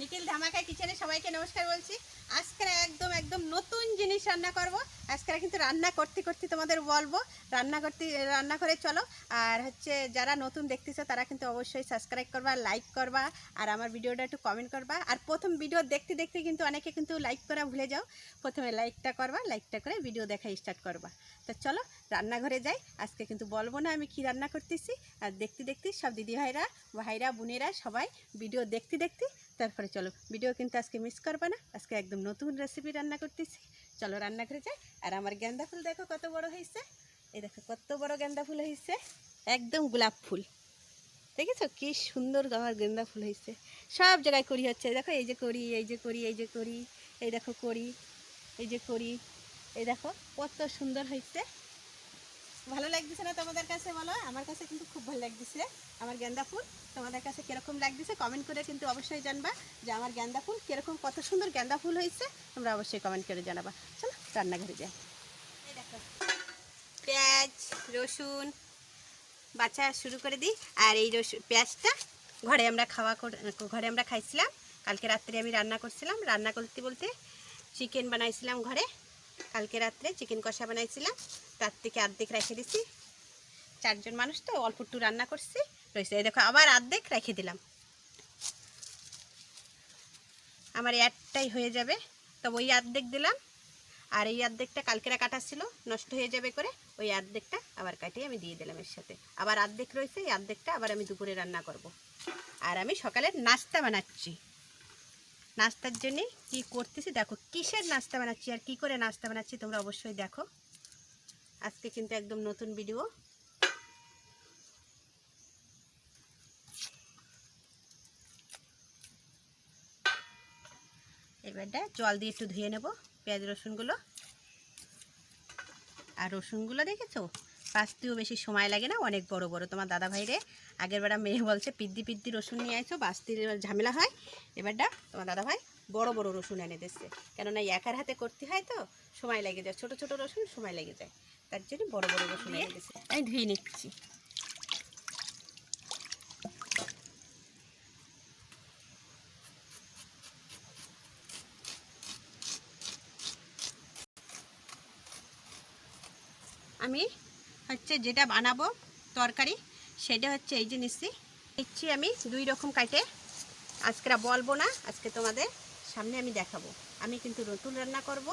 নিখিল ধামাকা কিচেনে সবাইকে নমস্কার বলছি। আজকে একদম একদম নতুন জিনিস রান্না করব। আজকে কিন্তু রান্না করতে করতে তোমাদের বলব। রান্না করতে, রান্না করে চলো। আর হচ্ছে যারা নতুন দেখতেছো, তারা কিন্তু অবশ্যই সাবস্ক্রাইব করবা লাইক করবা, আর আমার ভিডিওটা একটু কমেন্ট করবা। আর প্রথম ভিডিও দেখতে দেখতে কিন্তু অনেকে কিন্তু লাইক করা ভুলে যাও। প্রথমে লাইকটা করবা লাইকটা করে ভিডিও দেখা স্টার্ট করবা। তো চলো, রান্নাঘরে যাই। আজকে কিন্তু বলব না আমি কি রান্না করতেছি। আর দেখতে দেখতে সব দিদি ভাইরা ভাইরা বোনেরা সবাই ভিডিও দেখতে দেখতে তারপরে চলো ভিডিও কিন্তু আজকে মিস করবে না। আজকে একদম নতুন রেসিপি রান্না করতেছি। চলো রান্নাঘরে যাই। আর আমার গেন্দা ফুল দেখো কত বড় হয়েছে। এই দেখো কত বড় গেন্দা ফুল হয়েছে। একদম গোলাপ ফুল। দেখেছ? কি সুন্দর আমার গেন্দা ফুল হয়েছে। সব জায়গায় করি হচ্ছে। দেখো এই যে করি, এই যে করি, এই যে করি। এই দেখো করি, এই যে করি। এই দেখো কত সুন্দর হয়েছে। ভালো লাগতেছে না তোমাদের কাছে বলো? আমার কাছে কিন্তু খুব ভালো লাগতেছে। আমার গেন্দা ফুল, তোমাদের কাছে কীরকম লাগতেছে কমেন্ট করে কিন্তু অবশ্যই জানবা যে আমার গেন্দা ফুল কীরকম, কত সুন্দর গেন্দা ফুল হয়েছে, তোমরা অবশ্যই কমেন্ট করে জানাবা। চলো, রান্নাঘরে যাই। দেখো, পেঁয়াজ, রসুন, বাছা শুরু করে দিই। আর এই রসুন, পেঁয়াজটা ঘরে আমরা খাওয়া ঘরে আমরা খাইছিলাম। কালকে রাত্রে আমি রান্না করছিলাম। রান্না করতে বলতে চিকেন বানাইছিলাম ঘরে। কালকে রাত্রে চিকেন কষা বানাইছিলাম। তার থেকে অর্ধেক রেখে দিছি। চারজন মানুষ তো, অল্প একটু রান্না করছি। রয়েছে, এই দেখো, আবার অর্ধেক রেখে দিলাম। আমার একটাই হয়ে যাবে। তো ওই অর্ধেক দিলাম। আর এই অর্ধেকটা কালকেরা কাটা ছিল, নষ্ট হয়ে যাবে করে ওই অর্ধেকটা আবার কাটিয়ে আমি দিয়ে দিলাম এর সাথে। আবার অর্ধেক রয়েছে, এই অর্ধেকটা আবার আমি দুপুরে রান্না করব। আর আমি সকালে নাস্তা বানাচ্ছি। নাস্তার জন্যে কি করতেছি? দেখো, কিসের নাস্তা বানাচ্ছি আর কি করে নাস্তা বানাচ্ছি তোমরা অবশ্যই দেখো। আজকে কিন্তু একদম নতুন ভিডিও এবারটা জল দিয়ে একটু ধুয়ে নেব, পেঁয়াজ, রসুনগুলো। আর রসুনগুলো দেখেছ? বাঁচতেও বেশি সময় লাগে না, অনেক বড় বড়। তোমার দাদা ভাইরে আগের বেড়া মেয়ে বলছে, পিদ্দি পিদ্দি রসুন নিয়ে আইছো বাঁচতির ঝামেলা হয়। এবারটা তোমার দাদা ভাই বড় বড় রসুন এনে দিচ্ছে। কেননা একার হাতে করতে হয় তো, সময় লেগে যায়। ছোট ছোট রসুন, সময় লেগে যায়। তার জন্য বড় বড় রসুন আমি ধুয়ে নিচ্ছি। আমি হচ্ছে যেটা বানাবো তরকারি সেটা হচ্ছে এই যে নিচ্ছি নিচ্ছি আমি দুই রকম কাটে। আজকে বলব না আজকে তোমাদের সামনে আমি দেখাবো। আমি কিন্তু নতুন রান্না করব।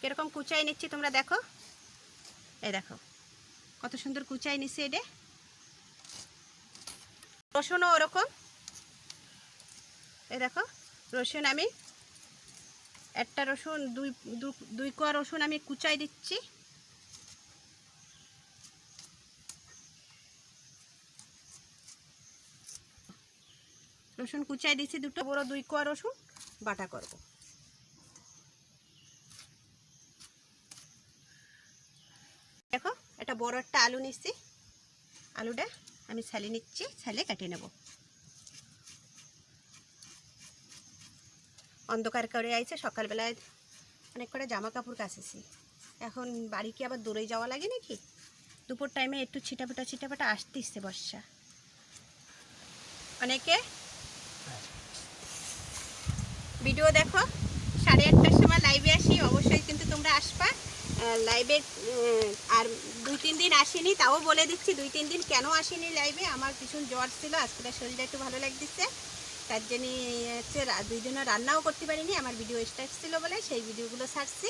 কীরকম কুচাই নিচ্ছি তোমরা দেখো। এই দেখো, কত সুন্দর কুচাই নিচ্ছি এটা রসুনও ওরকম। এই দেখো, রসুন আমি, একটা রসুন, দুই দুই কোয়া রসুন আমি কুচাই দিচ্ছি। রসুন কুচাই দিচ্ছি দুটো, বড় দুই কোয়া রসুন, বাটা করব দেখো একটা বড় একটা আলু নিচ্ছি আলুটা আমি ছালি নিচ্ছি, ছালে কেটে নেব। অন্ধকার করে আইছে, সকালবেলায় অনেক করে জামা কাপড় কাছেছি। এখন বাড়ি কি আবার দূরে যাওয়া লাগে নাকি? দুপুর টাইমে একটু ছিটাফোটা ছিটাফোটা আসতে ইচ্ছে বর্ষা। অনেকে ভিডিও দেখো, সাড়ে আটটার সময় লাইভে আসি, অবশ্যই কিন্তু তোমরা আসবা। লাইভে আর দুই তিন দিন আসিনি, তাও বলে দিচ্ছি, দুই তিন দিন কেন আসিনি লাইভে আমার ভীষণ জ্বর ছিল, আজকে শরীরটা একটু ভালো লাগতেছে। তার জন্য, হচ্ছে, রা- দুই দিনও রান্নাও করতে পারিনি, আমার ভিডিও স্টার্ট ছিল বলে সেই ভিডিওগুলো ছাড়ছি,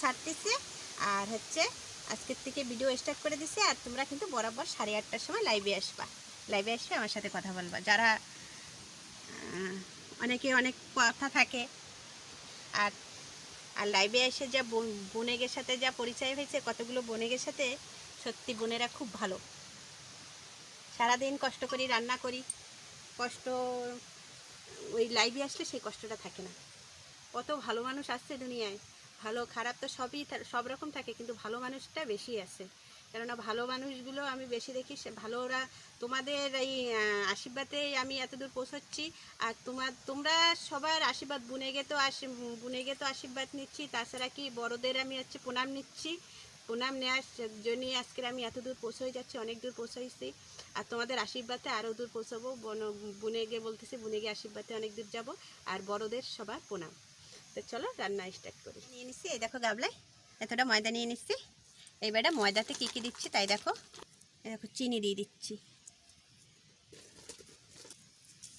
ছাড়তেছি। আর হচ্ছে, আজকের থেকে ভিডিও স্টার্ট করে দিছি, আর তোমরা কিন্তু বরাবর সাড়ে আটটার সময় লাইভে আসবা। লাইভে আসবে আমার সাথে কথা বলবা। যারা অনেকে অনেক কথা থাকে, আর আর লাইভে এসে যা বোন- বোনেগের সাথে যা পরিচয় হয়েছে, কতগুলো বোনেগের সাথে, সত্যি বোনেরা খুব ভালো। সারাদিন কষ্ট করি, রান্না করি। কষ্ট, ওই লাইভে আসলে সেই কষ্টটা থাকে না। কত ভালো মানুষ আসছে দুনিয়ায়। ভালো, খারাপ তো সবই সব রকম থাকে, কিন্তু ভালো মানুষটা বেশি আছে। কেননা ভালো মানুষগুলো আমি বেশি দেখি, সে ভালো ওরা তোমাদের এই আশীর্বাদেই আমি এতদূর পৌঁছচ্ছি। আর তোমার, তোমরা সবার আশীর্বাদ, বুনে গে তো আশী, বুনে গে তো আশীর্বাদ নিচ্ছি। তাছাড়া কি বড়দের আমি হচ্ছে প্রণাম নিচ্ছি। প্রণাম নেওয়ার জন্যই আজকে আমি এত দূর পৌঁছে যাচ্ছি, অনেক দূর পৌঁছাইছি। আর তোমাদের আশীর্বাদে আরও দূর পৌঁছাবো। বন, বুনে গিয়ে বলতেছি, বুনে গিয়ে আশীর্বাদে অনেক দূর যাব। আর বড়দের সবার প্রণাম। তো চলো রান্না স্টার্ট করি। নিয়ে নিচ্ছি এই দেখো গাবলায়, এতটা ময়দা নিয়ে নিচ্ছি এইবারে ময়দাতে কী কী দিচ্ছি তাই দেখো। দেখো, চিনি দিয়ে দিচ্ছি।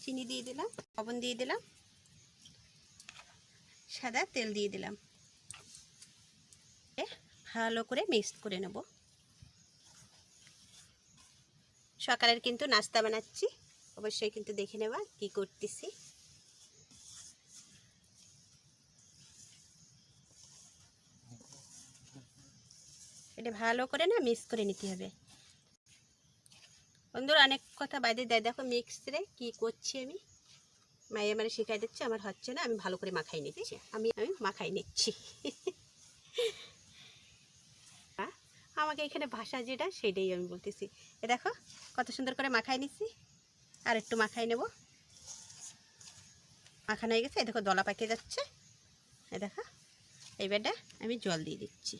চিনি দিয়ে দিলাম, লবণ দিয়ে দিলাম, সাদা তেল দিয়ে দিলাম। ভালো করে মিক্স করে নেব। সকালের কিন্তু নাস্তা বানাচ্ছি, অবশ্যই কিন্তু দেখে নেবা কি করতেছি। এটা ভালো করে না মিক্স করে নিতে হবে। বন্ধুরা অনেক কথা বাইরে দেয়। দেখো মিক্সরে কি করছি আমি? মায়ে মানে শেখাই দিচ্ছে, আমার হচ্ছে না, আমি ভালো করে মাখাই নিচ্ছি। আমি আমি মাখাই নিচ্ছি। আমাকে এখানে ভাষা যেটা সেটাই আমি বলতেছি। এ দেখো কত সুন্দর করে মাখাই নিচ্ছি। আর একটু মাখাই নেব। মাখানো হয়ে গেছে। এ দেখো দলা পাকিয়ে যাচ্ছে। এ দেখো, এইবারটা আমি জল দিয়ে দিচ্ছি।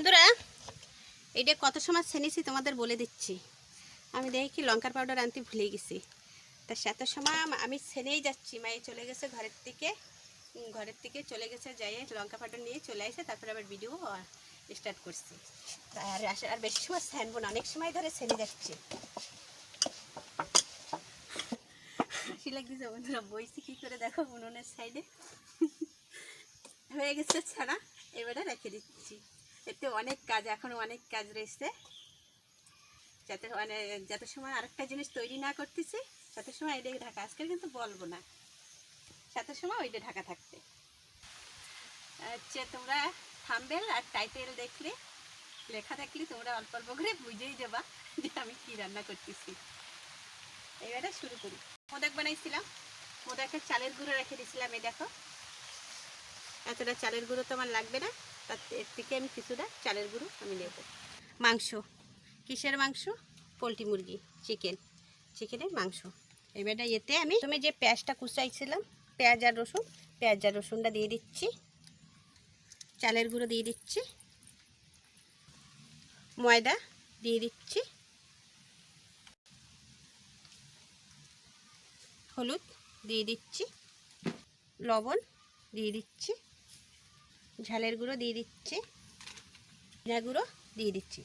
বন্ধুরা এটা কত সময় ছেনেছি তোমাদের বলে দিচ্ছি। আমি দেখি লঙ্কার পাউডার আনতে ভুলে গেছি। তা সেত সময় আমি ছেনেই যাচ্ছি মায়ে চলে গেছে ঘরের থেকে। ঘরের থেকে চলে গেছে, যাই লঙ্কা পাউডার নিয়ে চলে আসে তারপরে আবার ভিডিও স্টার্ট করছি। আর আর বেশি সময় ছেনবো না, অনেক সময় ধরে ছেনে যাচ্ছি। হাসি লাগতেছে বন্ধুরা, বইছি কী করে দেখো উনুনের সাইডে হয়ে গেছে ছাড়া এবারে রেখে দিচ্ছি। এতে অনেক কাজ, এখন অনেক কাজ রয়েছে। যাতে মানে যত সময় আরেকটা জিনিস তৈরি না করতেছি তত সময় এটা ঢাকা। আজকে কিন্তু বলব না। তত সময় ওইটা ঢাকা থাকবে হচ্ছে তোমরা থামবেল আর টাইটেল দেখলে, লেখা থাকলে তোমরা অল্প অল্প করে বুঝেই যাবা যে আমি কি রান্না করতেছি। এবারে শুরু করি। মোদক বানাইছিলাম। মোদকের চালের গুঁড়ো রেখে দিয়েছিলাম এই দেখো। এতটা চালের গুঁড়ো তো আমার লাগবে না। তার এর থেকে আমি কিছুটা চালের গুঁড়ো আমি নেব। মাংস। কিসের মাংস? পোলট্রি মুরগি, চিকেন। চিকেনের মাংস। এবারটা এতে আমি তুমি যে পেঁয়াজটা কুচাইছিলাম, পেঁয়াজ আর রসুন, পেঁয়াজ আর রসুনটা দিয়ে দিচ্ছি। চালের গুঁড়ো দিয়ে দিচ্ছি। ময়দা দিয়ে দিচ্ছি। হলুদ দিয়ে দিচ্ছি। লবণ দিয়ে দিচ্ছি। ঝালের গুঁড়ো দিয়ে দিচ্ছি। জিরা গুঁড়ো দিয়ে দিচ্ছি।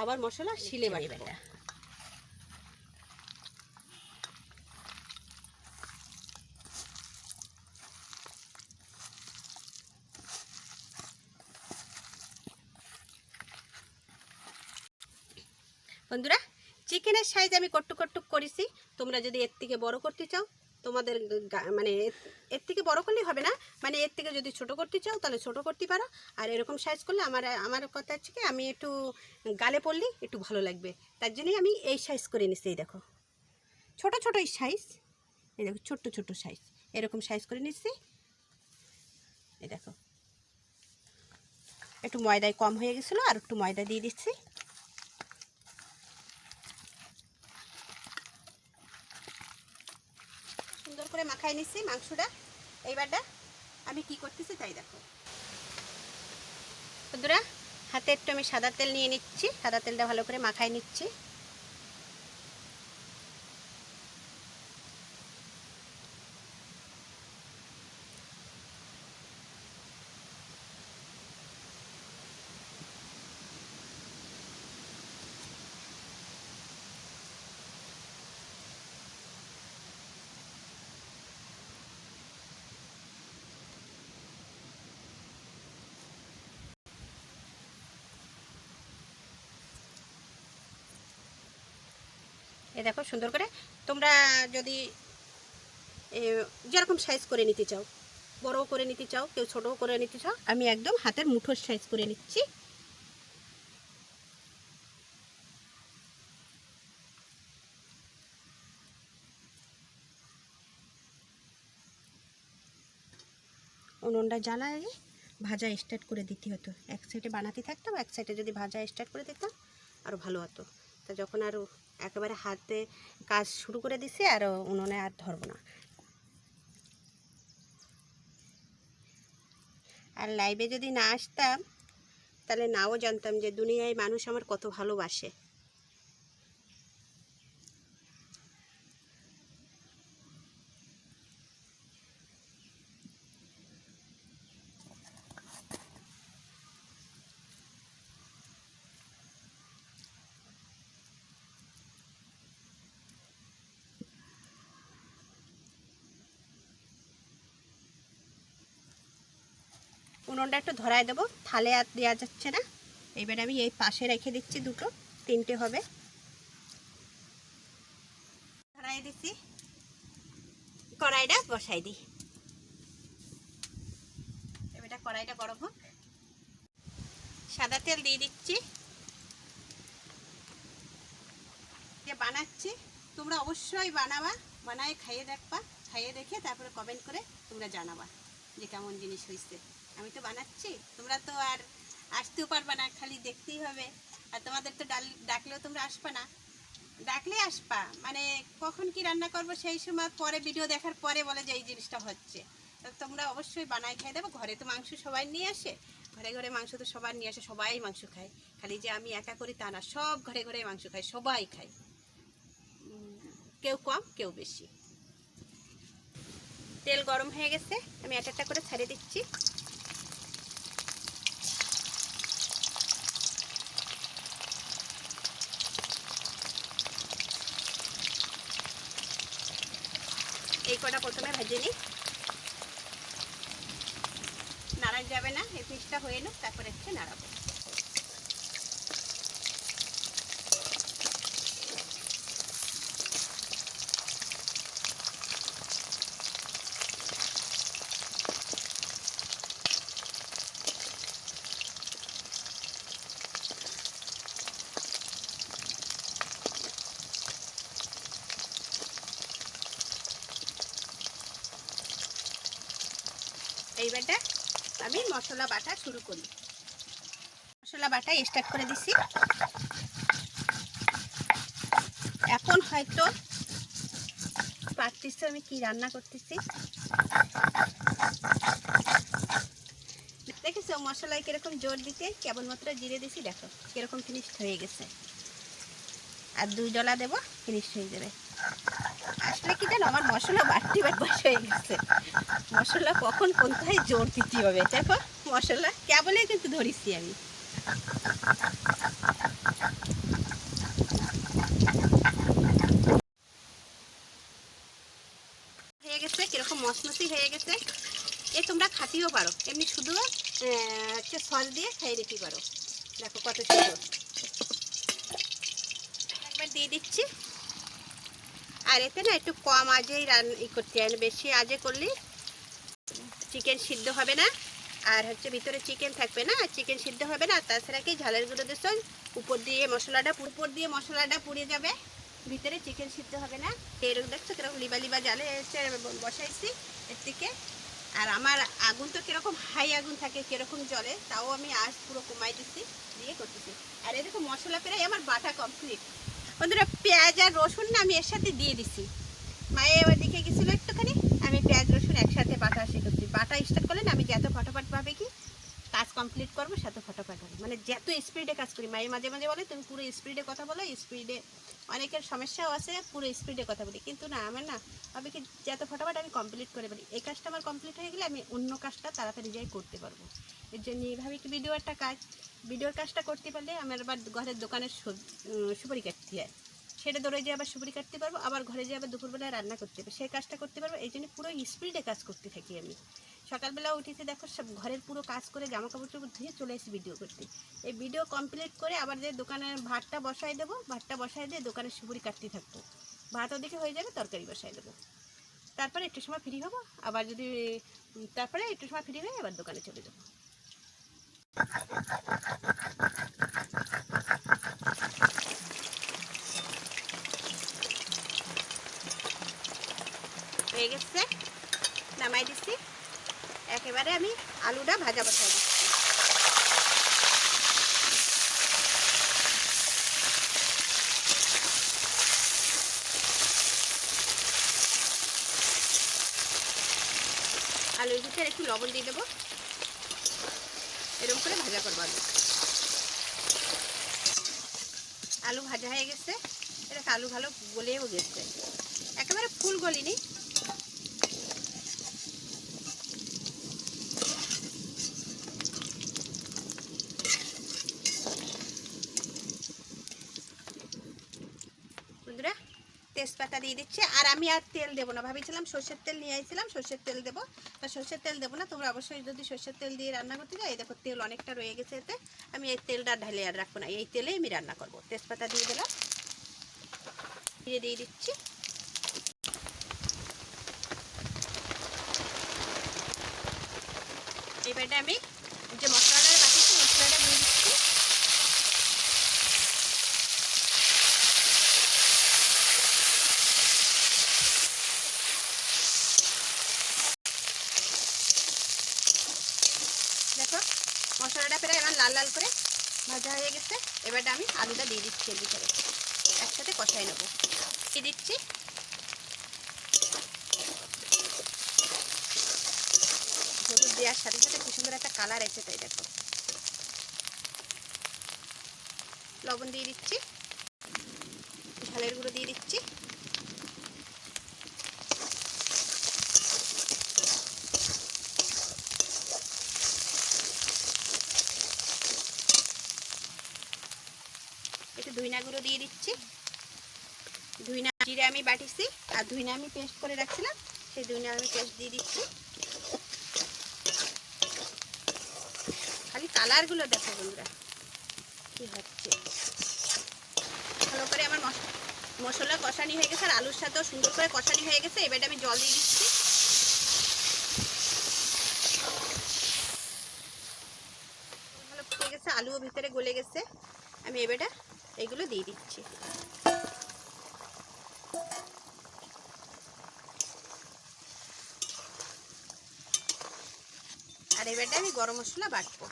আবার মশলা শিলে বাড়ি বেটা। বন্ধুরা চিকেনের সাইজ আমি কট্টু কট্টু করেছি। তোমরা যদি এর থেকে বড় করতে চাও তোমাদের মানে এর- এর থেকে বড় করলে হবে না। মানে এর থেকে যদি ছোট করতে চাও, তাহলে ছোট করতে পারো। আর এরকম সাইজ করলে আমার আমার কথা হচ্ছে কি, আমি একটু গালে পড়লে একটু ভালো লাগবে। তার জন্যই আমি এই সাইজ করে নিচ্ছি এই দেখো। ছোট ছোট এই সাইজ এই দেখো ছোট্ট ছোট সাইজ এরকম সাইজ করে নিচ্ছি এই দেখো। একটু ময়দায় কম হয়ে গেছিল, আর একটু ময়দা দিয়ে দিচ্ছি সুন্দর করে মাখাই নিছি, মাংসটা। এইবারটা আমি কি করতেছি তাই দেখো। বন্ধুরা, হাতে একটু আমি সাদা তেল নিয়ে নিচ্ছি, সাদা তেলটা ভালো করে মাখাই নিচ্ছি। এ দেখো, সুন্দর করে। তোমরা যদি যেরকম সাইজ করে নিতে চাও বড় করে নিতে চাও, কেউ ছোটও করে নিতে চাও, আমি একদম হাতের মুঠোর সাইজ করে নিচ্ছি। উনুনটা জ্বালায়, ভাজা স্টার্ট করে দিতে হতো। এক সাইডে বানাতে থাকতাম, এক সাইডে যদি ভাজা স্টার্ট করে দিতাম আরও ভালো হতো। তা যখন আরও একেবারে হাতে কাজ শুরু করে দিছে, আর উনুনে আর ধরবো না। আর লাইভে যদি না আসতাম, তাহলে নাও জানতাম যে দুনিয়ায় মানুষ আমার কত ভালোবাসে। উনুনটা একটু ধরায় দেবো। থালে আর দেওয়া যাচ্ছে না। এবার আমি এই পাশে রেখে দিচ্ছি দুটো। তিনটে হবে। ধরাই দিচ্ছি কড়াইটা বসাই দিই। এবারটা কড়াইটা গরম হোক। সাদা তেল দিয়ে দিচ্ছি। বানাচ্ছি, তোমরা অবশ্যই বানাবা। বানায়, খাইয়ে দেখবা। খাইয়ে দেখে তারপরে কমেন্ট করে তোমরা জানাবা যে কেমন জিনিস হয়েছে আমি তো বানাচ্ছি। তোমরা তো আর আসতেও পারবে না, খালি দেখতেই হবে। আর তোমাদের তো ডাল ডাকলেও তোমরা আসবে না। ডাকলে আসবা। মানে কখন কি রান্না করব সেই সময় পরে ভিডিও দেখার পরে বলে যে এই জিনিসটা হচ্ছে। তোমরা অবশ্যই বানাই খাই দেবো। ঘরে তো মাংস সবাই নিয়ে আসে। ঘরে ঘরে মাংস তো সবাই নিয়ে আসে, সবাই মাংস খায়। খালি যে আমি একা করি তা না, সব ঘরে ঘরে মাংস খায়, সবাই খায়। কেউ কম, কেউ বেশি। তেল গরম হয়ে গেছে। আমি একটা করে ছাড়িয়ে দিচ্ছি। এই কটা প্রথমে ভেজে নিই। নাড়া যাবে না, এই পিসটা হয়ে নুক, তারপরে হচ্ছে নাড়াবো। এইবারটা আমি মশলা বাটা শুরু করি। মশলা বাটা স্টার্ট করে দিছি। এখন হয়তো পারতেছি আমি কি রান্না করতেছি। দেখেছ মশলায় কীরকম জোর দিতে কেবলমাত্র জিরে দিছি, দেখো কীরকম ফিনিশ হয়ে গেছে। আর দুই ডলা দেবো ফিনিশ হয়ে যাবে। আসলে কি জানো, আমার মশলা বাড়তি বার বয়স হয়ে গেছে। মশলা কখন কোনটায় জোর দিতে হবে? দেখো, মশলা কেবলে কিন্তু ধরিছি আমি। হয়ে গেছে, কীরকম মশমসি হয়ে গেছে। এ তোমরা খাতিও পারো। এমনি শুধু হচ্ছে সস দিয়ে খাইয়ে দিতে পারো। দেখো কত সুন্দর। একবার দিয়ে দিচ্ছি। আর এতে না একটু কম আজেই রান, ই করতে হয় বেশি আজে করলে চিকেন সিদ্ধ হবে না। আর হচ্ছে ভিতরে চিকেন থাকবে না, আর চিকেন সিদ্ধ হবে না। তাছাড়া কি ঝালের গুঁড়ো দিচ্ছ উপর দিয়ে মশলাটা, উপর দিয়ে মশলাটা পুড়ে যাবে। ভিতরে চিকেন সিদ্ধ হবে না। এরকম দেখছ কীরকম লিবা লিবা জালে এসে বসাইছি এর থেকে। আর আমার আগুন তো কীরকম হাই আগুন থাকে, কীরকম জলে তাও আমি আজ পুরো কমাই দিচ্ছি দিয়ে করতেছি। আর এরকম মশলা প্রায় আমার বাটা কমপ্লিট বন্ধুরা, পেঁয়াজ আর রসুন না আমি এর সাথে দিয়ে দিছি। মায়ে এবার দিকে গেছিল একটুখানি। আমি পেঁয়াজ, রসুন একসাথে বাটা করছি। বাটা স্টার্ট করলে আমি যত ফটাফট ভাবে কি, কাজ কমপ্লিট করব সেত ফটাফট হবে। মানে যত স্পিডে কাজ করি মায়ে মাঝে মাঝে বলে, তুমি পুরো স্পিডে কথা বলো স্পিডে অনেকের সমস্যাও আছে, পুরো স্পিডে কথা বলি। কিন্তু না, আমার না হবে কি যত ফটাফট আমি কমপ্লিট করে বলি, এই কাজটা আমার কমপ্লিট হয়ে গেলে আমি অন্য কাজটা তাড়াতাড়ি যাই করতে পারব। এর জন্য এইভাবে কি ভিডিও একটা কাজ ভিডিওর কাজটা করতে পারলে আমার আবার ঘরের দোকানের সুপারি কাটতে হয়। সেটা দৌড়ে যেয়ে আবার সুপুরি কাটতে পারব, আবার ঘরে যেয়ে আবার দুপুরবেলায় রান্না করতে হবে সেই কাজটা করতে পারব, এই জন্য পুরো স্পিডে কাজ করতে থাকি আমি। সকালবেলা উঠেছে দেখো, সব ঘরের পুরো কাজ করে জামা কাপড় ধুয়ে চলে এসে ভিডিও করতে। এই ভিডিও কমপ্লিট করে আবার যে দোকানের ভাতটা বসাই দেবো, ভাতটা বসাই দিয়ে দোকানে সুপুরি কাটতে থাকব। ভাত ওদিকে হয়ে যাবে, তরকারি বসাই দেবো। তারপরে একটু সময় ফ্রি হব, আবার যদি তারপরে একটু সময় ফ্রি হয়ে আবার দোকানে চলে যাব হয়ে গেছে নামাই দিচ্ছি একেবারে আমি আলুটা ভাজা বসাই দিচ্ছি। আলুর ভিতরে একটু লবণ দিয়ে দেবো। এরকম করে ভাজা করব আলু আলু ভাজা হয়ে গেছে। এটা আলু ভালো গলেও গেছে। একেবারে ফুল গলিনি বন্ধুরা তেজপাতা দিয়ে দিচ্ছি। আর আমি আর তেল দেবো না। ভাবিছিলাম সর্ষের তেল নিয়ে আসছিলাম সর্ষের তেল দেবো। তা সর্ষের তেল দেবো না, তোমরা অবশ্যই যদি সর্ষের তেল দিয়ে রান্না করতে যাও, এই দেখো তেল অনেকটা রয়ে গেছে এতে। আমি এই তেলটা ঢালে আর রাখব না, এই তেলেই আমি রান্না করব। তেজপাতা দিয়ে দিলাম। দিয়ে দিয়ে দিচ্ছি। এবারটা আমি যে মশলাটা বাটিছি মশলাটা দিয়ে দিচ্ছি দেখো মশলাটা প্রায় আমার লাল লাল করে ভাজা হয়ে গেছে এবারটা আমি দিয়ে দিচ্ছি এর ভিতরে। একসাথে কষাই নেব। দিয়ে দিচ্ছি। হলুদ দেওয়ার সাথে সাথে কি সুন্দর একটা কালার এসে তাই দেখো। লবণ দিয়ে দিচ্ছি ঝালের গুঁড়ো দিয়ে দিচ্ছি একটু ধুইনা গুঁড়ো দিয়ে দিচ্ছি। ধুইনা জিরে আমি বাটিছি, আর ধুইনা আমি পেস্ট করে রাখছিলাম, সেই ধুইনা আমি পেস্ট দিয়ে দিচ্ছি। খালি কালারগুলো দেখো বন্ধুরা, কি হচ্ছে। ভালো করে আমার মশ- মশলা কষানি হয়ে গেছে, আর আলুর সাথেও সুন্দর করে কষানি হয়ে গেছে, এবারে আমি জল দিয়ে দিচ্ছি। ভালো ফুটে গেছে, আলুও ভিতরে গলে গেছে। আমি এবারে এগুলো দিয়ে দিচ্ছি। আর এবারটা আমি গরম মশলা বাটবো।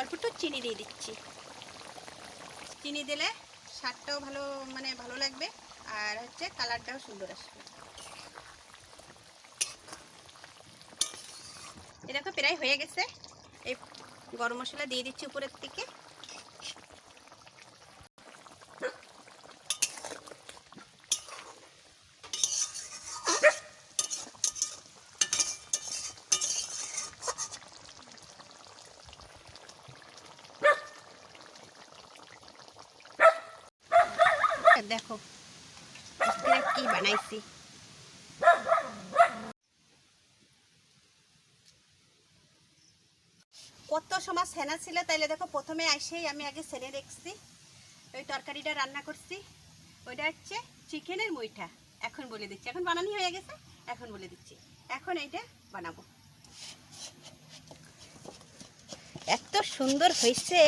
অল্প চিনি দিয়ে দিচ্ছি। চিনি দিলে স্বাদটাও ভালো মানে ভালো লাগবে, আর হচ্ছে কালারটাও সুন্দর আসবে। এটা তো প্রায় হয়ে গেছে। এই গরম মশলা দিয়ে দিচ্ছি উপরের থেকে দেখো কি বানাইছি। কত সময় সেনা ছিল তাইলে দেখো প্রথমে এসেই আমি আগে সেনে দেখছি ওই তরকারিটা রান্না করছি। ওইটা হচ্ছে চিকেনের মুইঠা। এখন বলে দিচ্ছি। এখন বানানি হয়ে গেছে। এখন বলে দিচ্ছি। এখন এইটা বানাবো। এত সুন্দর হয়েছে।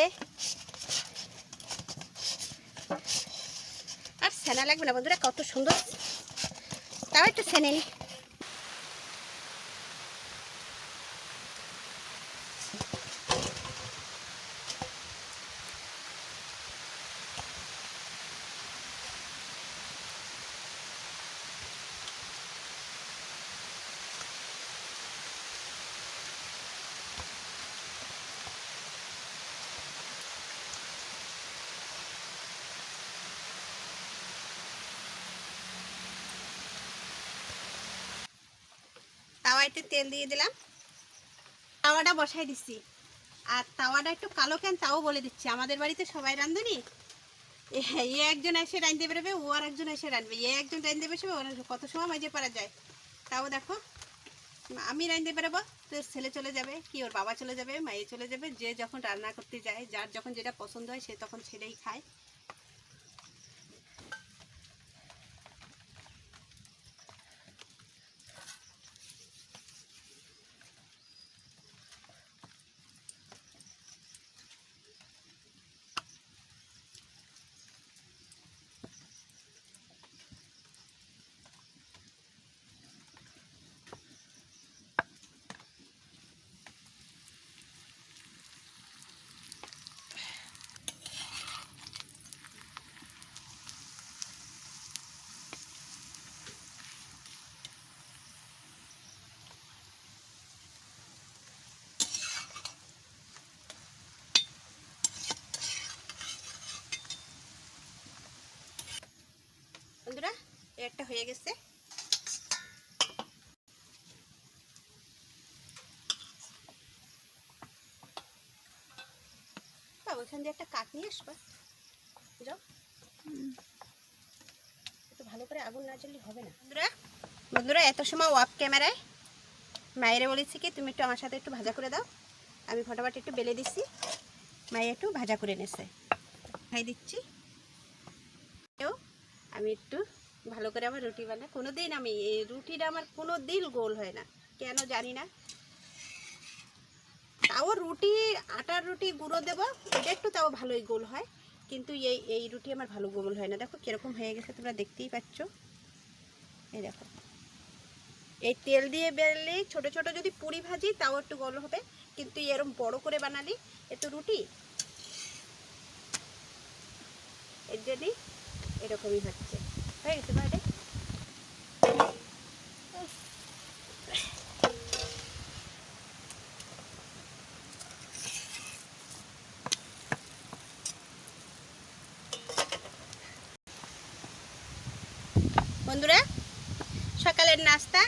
আর সেনা লাগবে না বন্ধুরা, কত সুন্দর। তাও একটু সেনে নি। তাওয়াইতে তেল দিয়ে দিলাম। তাওয়াটা বসাই দিচ্ছি আর তাওয়াটা একটু কালো কেন তাও বলে দিচ্ছি। আমাদের বাড়িতে সবাই রান্ধুনি এ একজন এসে রাঁধতে বেরোবে, ও আর একজন এসে রাঁধবে। এ একজন রাঁধতে বসবে, ওরা কত সময় মাঝে পারা যায়। তাও দেখো, আমি রাঁধতে বেরোবো তো ছেলে চলে যাবে, কি ওর বাবা চলে যাবে মায়ে চলে যাবে, যে যখন রান্না করতে যায়, যার যখন যেটা পছন্দ হয়, সে তখন ছেলেই খায়। একটা হয়ে গেছে। ওইখান দিয়ে একটা কাঠ নিয়ে আসবা। একটু ভালো করে আগুন না জ্বললে হবে না। বন্ধুরা বন্ধুরা, এত সময় অফ ক্যামেরায় মায়েরে বলেছি কি, তুমি একটু আমার সাথে একটু ভাজা করে দাও। আমি ফটাফট একটু বেলে দিচ্ছি। মায়ে একটু ভাজা করে নেছে খাই দিচ্ছি। আমি একটু ভালো করে আমার রুটি বানাই। কোনো দিন আমি এই রুটিটা আমার কোনো দিন গোল হয় না। কেন জানি না। তাও রুটি, আটার রুটি গুঁড়ো দেবো এটা একটু তাও ভালোই গোল হয়। কিন্তু এই এই রুটি আমার ভালো গোল হয় না। দেখো কীরকম হয়ে গেছে, তোমরা দেখতেই পাচ্ছ। এই দেখো। এই তেল দিয়ে বেরলে ছোট ছোট যদি পুরি ভাজি, তাও একটু গোল হবে। কিন্তু এরকম বড় করে বানালি একটু রুটি। এর জন্যই এরকমই হচ্ছে। হয়ে গেছে বাইরে? বন্ধুরা, সকালের নাস্তা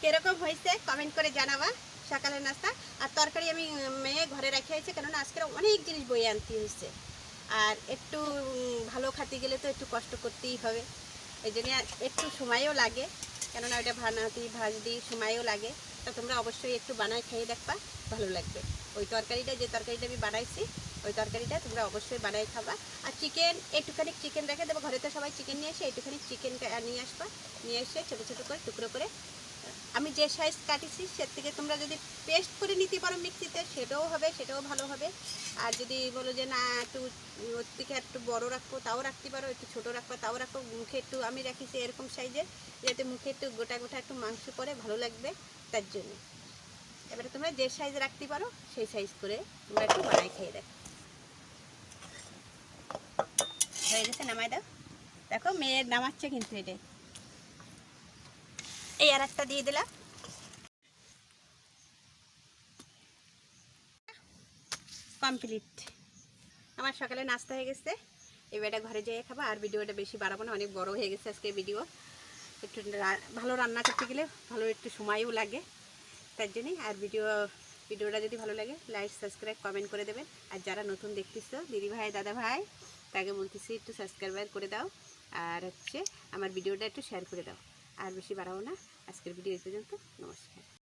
কীরকম হয়েছে কমেন্ট করে জানাবা, সকালের নাস্তা। আর তরকারি আমি মেয়ে ঘরে রেখে হয়েছে কেননা আজকে অনেক জিনিস বই আনতে হয়েছে। আর একটু ভালো খাতে গেলে তো একটু কষ্ট করতেই হবে। এই জন্য একটু সময়ও লাগে। কেননা ওটা ভানাতি ভাজদি সময়ও লাগে। তা তোমরা অবশ্যই একটু বানায় খেয়ে দেখবা, ভালো লাগবে। ওই তরকারিটা, যে তরকারিটা আমি বানাইছি, ওই তরকারিটা তোমরা অবশ্যই বানাই খাবা। আর চিকেন একটুখানি চিকেন রেখে দেবো। ঘরে তো সবাই চিকেন নিয়ে এসে একটুখানি চিকেন নিয়ে আসবা। নিয়ে এসে ছোটো ছোটো করে, টুকরো করে আমি যে সাইজ কাটিছি সে থেকে তোমরা যদি পেস্ট করে নিতে পারো মিক্সিতে, সেটাও হবে, সেটাও ভালো হবে। আর যদি বলো যে, না, একটু, ওর থেকে একটু বড় রাখব, তাও রাখতে পারো, একটু ছোটো রাখব, তাও রাখব, মুখে একটু আমি রাখিছি এরকম সাইজের যাতে মুখে একটু গোটা গোটা একটু মাংস পরে ভালো লাগবে তার জন্য। এবারে তোমরা যে সাইজ রাখতে পারো, সেই সাইজ করে তোমরা একটু বানাই খেয়ে দেখো। হয়ে গেছে নামাই দাও। দেখো মেয়ের নামাচ্ছে কিন্তু এটা। এই আর একটা দিয়ে দিলাম। কমপ্লিট আমার সকালে নাস্তা হয়ে গেছে। এবার এটা ঘরে যেয়ে খাব, আর ভিডিওটা বেশি বাড়াবো না, অনেক বড় হয়ে গেছে আজকে ভিডিও। একটু ভালো রান্না করতে গেলে ভালো একটু সময়ও লাগে, তার জন্যই। আর ভিডিও, ভিডিওটা যদি ভালো লাগে লাইক সাবস্ক্রাইব কমেন্ট করে দেবেন। আর যারা নতুন দেখতেছ, দিদি ভাই, দাদা ভাই, তাকে বলতেছি একটু সাবস্ক্রাইব করে দাও। আর হচ্ছে, আমার ভিডিওটা একটু শেয়ার করে দাও। আর বেশি বাড়াবো না। আজকের ভিডিও এই পর্যন্ত। নমস্কার।